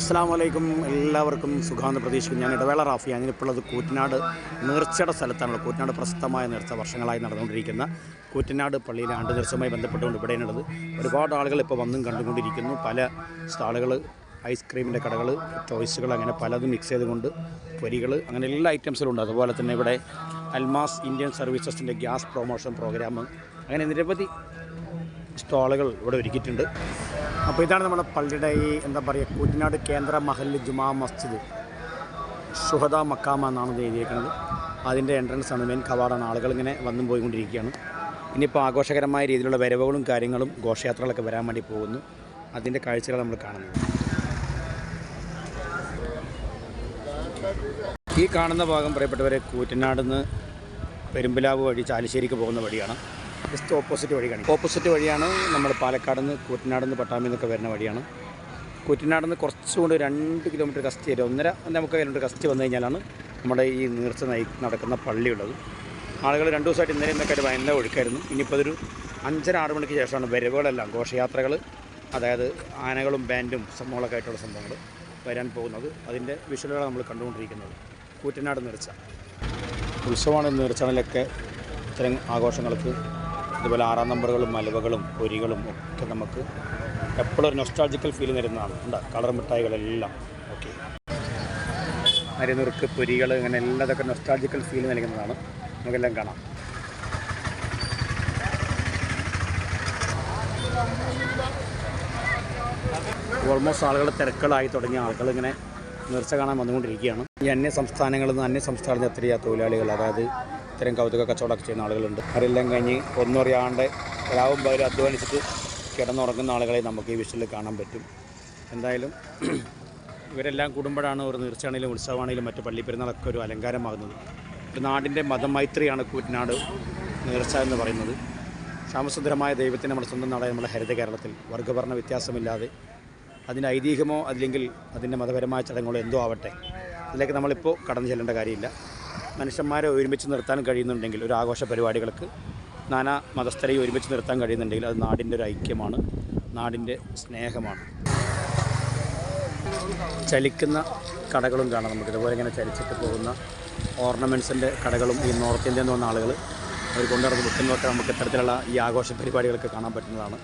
അസ്സാം വലൈക്കും എല്ലാവർക്കും സുഖാന്ന് പ്രതീക്ഷിക്കുന്നു. ഞാൻ ഇടവേള റാഫി ഞാനിപ്പോൾ ഉള്ളത് കൂറ്റനാട് നേർച്ചയുടെ സ്ഥലത്താണുള്ളത് കൂറ്റനാട് പ്രശസ്തമായ നേർച്ച വർഷങ്ങളായി നടന്നുകൊണ്ടിരിക്കുന്ന കൂറ്റനാട് പള്ളിയിലെ ആണ്ട് നേർച്ചയുമായി ബന്ധപ്പെട്ടുകൊണ്ട് ഇവിടെയാണുള്ളത് ഒരുപാട് ആളുകൾ ഇപ്പോൾ വന്നും കണ്ടുകൊണ്ടിരിക്കുന്നു. പല സ്റ്റാളുകൾ ഐസ്ക്രീമിന്റെ കടകൾ ചോയ്സുകൾ അങ്ങനെ പലതും മിക്സ് ചെയ്തുകൊണ്ട് പൊരികൾ അങ്ങനെ എല്ലാ ഐറ്റംസിലും ഉണ്ട് അതുപോലെ തന്നെ ഇവിടെ അൽമാസ് ഇന്ത്യൻ സർവീസസിന്റെ ഗ്യാസ് പ്രൊമോഷൻ പ്രോഗ്രാം അങ്ങനെ നിരവധി സ്റ്റാളുകൾ ഇവിടെ ഒരുക്കിയിട്ടുണ്ട്. അപ്പോൾ ഇതാണ് നമ്മുടെ പള്ളിയുടെ ഈ എന്താ പറയുക കൂറ്റനാട് കേന്ദ്ര മഹല്ല് ജുമാ മസ്ജിദ്. ഷുഹദ മക്കാമ എന്നാണ് ഇത് എഴുതിയേക്കുന്നത് അതിന്റെ എൻട്രൻസ് ആണ് മെയിൻ കവാടാണ് ആളുകൾ ഇങ്ങനെ വന്നും പോയിക്കൊണ്ടിരിക്കുകയാണ്. ഇനിയിപ്പോൾ ആഘോഷകരമായ രീതിയിലുള്ള വരവുകളും കാര്യങ്ങളും ഘോഷയാത്രകളൊക്കെ വരാൻ വേണ്ടി പോകുന്നു. അതിന്റെ കാഴ്ചകൾ നമ്മൾ കാണുന്നത്. ഈ കാണുന്ന ഭാഗം പ്രിയപ്പെട്ടവരെ കൂറ്റനാട് നിന്ന് പെരുമ്പിലാവ് വഴി ചാലിശ്ശേരിക്ക് പോകുന്ന വഴിയാണ്. ജസ്റ്റ് ഓപ്പോസിറ്റ് വഴി കാണിക്കും ഓപ്പോസിറ്റ് വഴിയാണ് നമ്മൾ പാലക്കാട് നിന്ന് കൂറ്റനാട് നിന്ന് പട്ടാമ്പിൽ നിന്നൊക്കെ വരുന്ന വഴിയാണ്. കൂറ്റനാട് നിന്ന് കുറച്ചുകൊണ്ട് രണ്ട് കിലോമീറ്റർ കസ്റ്റ് വരും ഒന്നര നമുക്ക് കിലോമീറ്റർ കസ്റ്റ് വന്നു കഴിഞ്ഞാലാണ് നമ്മുടെ ഈ നീർച്ച നയി നടക്കുന്ന പള്ളിയുള്ളത്. ആളുകൾ രണ്ട് ദിവസമായിട്ട് ഇന്നലെ ഇന്നൊക്കെ ഒരു ഭയങ്കര ഒഴുക്കായിരുന്നു. ഇനിയിപ്പോൾ അതൊരു അഞ്ചര ആറ് മണിക്ക് ശേഷമാണ് വരവുകളെല്ലാം ഘോഷയാത്രകൾ അതായത് ആനകളും ബാൻഡും സംഭവങ്ങളൊക്കെ ആയിട്ടുള്ള സംഭവങ്ങൾ വരാൻ പോകുന്നത്. അതിന്റെ വിഷ്വലുകളാണ് നമ്മൾ കണ്ടുകൊണ്ടിരിക്കുന്നത്. കൂറ്റനാട് നേർച്ച. ഉത്സവമാണ് നേർച്ചകളിലൊക്കെ ഇത്തരം ആഘോഷങ്ങൾക്ക് ഇതുപോലെ ആറാം നമ്പറുകളും മലവകളും പൊരികളും ഒക്കെ നമുക്ക് എപ്പോഴും ഒരു നൊസ്റ്റാൾജിക്കൽ ഫീൽ തരുന്നതാണ് ഉണ്ട്? കളർ മിഠായികളെല്ലാം. ഓക്കെ മരുന്നുറുക്ക് പൊരികൾ ഇങ്ങനെ എല്ലാം ഇതൊക്കെ നൊസ്റ്റാൾജിക്കൽ ഫീൽ നൽകുന്നതാണ്. നമുക്കെല്ലാം കാണാം. ഓൾമോസ്റ്റ് ആളുകൾ തിരക്കുകളായി തുടങ്ങിയ ആളുകൾ ഇങ്ങനെ നേർച്ച കാണാൻ വന്നുകൊണ്ടിരിക്കുകയാണ്. ഈ അന്യ സംസ്ഥാനങ്ങളിൽ നിന്ന് അന്യ സംസ്ഥാനത്ത് എത്തിയ തൊഴിലാളികൾ അതായത് ഇത്തരം കൗതുക കച്ചവടമൊക്കെ ചെയ്യുന്ന ആളുകളുണ്ട്. അവരെല്ലാം കഴിഞ്ഞ് ഒന്നറിയാണ്ട് രാവും പകലും അധ്വാനിച്ചിട്ട് കിടന്നുറങ്ങുന്ന ആളുകളെ നമുക്ക് ഈ വിഷയിൽ കാണാൻ പറ്റും. എന്തായാലും ഇവരെല്ലാം കൂടുമ്പോഴാണ് ഒരു നീർച്ചയാണെങ്കിലും ഉത്സവമാണെങ്കിലും മറ്റു പള്ളിപ്പെരുന്നാളൊക്കെ ഒരു അലങ്കാരമാകുന്നത്. ഒരു നാടിന്റെ മതമൈത്രിയാണ് കൂറ്റനാട് നേർച്ച എന്ന് പറയുന്നത്. ശ്യാമസുന്ദരമായ ദൈവത്തിന് നമ്മുടെ സ്വന്തം നാടായ നമ്മുടെ ഹരിത കേരളത്തിൽ വർഗവർണ വ്യത്യാസമില്ലാതെ അതിന്റെ ഐതിഹ്യമോ അല്ലെങ്കിൽ അതിന്റെ മതപരമായ ചടങ്ങുകളോ എന്തോ ആവട്ടെ. അതിലേക്ക് നമ്മളിപ്പോൾ കടന്നു ചെല്ലേണ്ട കാര്യമില്ല. മനുഷ്യന്മാരെ ഒരുമിച്ച് നിർത്താൻ കഴിയുന്നുണ്ടെങ്കിൽ ഒരു ആഘോഷ പരിപാടികൾക്ക് നാനാ മതസ്ഥരെയും ഒരുമിച്ച് നിർത്താൻ കഴിയുന്നുണ്ടെങ്കിൽ അത് നാടിന്റെ ഒരു ഐക്യമാണ് നാടിന്റെ സ്നേഹമാണ്. ചലിക്കുന്ന കടകളും കാണാം നമുക്ക്. ഇതുപോലെ ഇങ്ങനെ ചലിച്ചിട്ട് പോകുന്ന ഓർണമെന്റ്സിന്റെ കടകളും ഈ നോർത്ത് ഇന്ത്യയിൽ നിന്ന് വന്ന ആളുകൾ അവർ കൊണ്ടുനടന്ന് വിൽക്കുന്നതൊക്കെ നമുക്ക് ഇത്തരത്തിലുള്ള ഈ ആഘോഷ പരിപാടികളൊക്കെ കാണാൻ പറ്റുന്നതാണ്.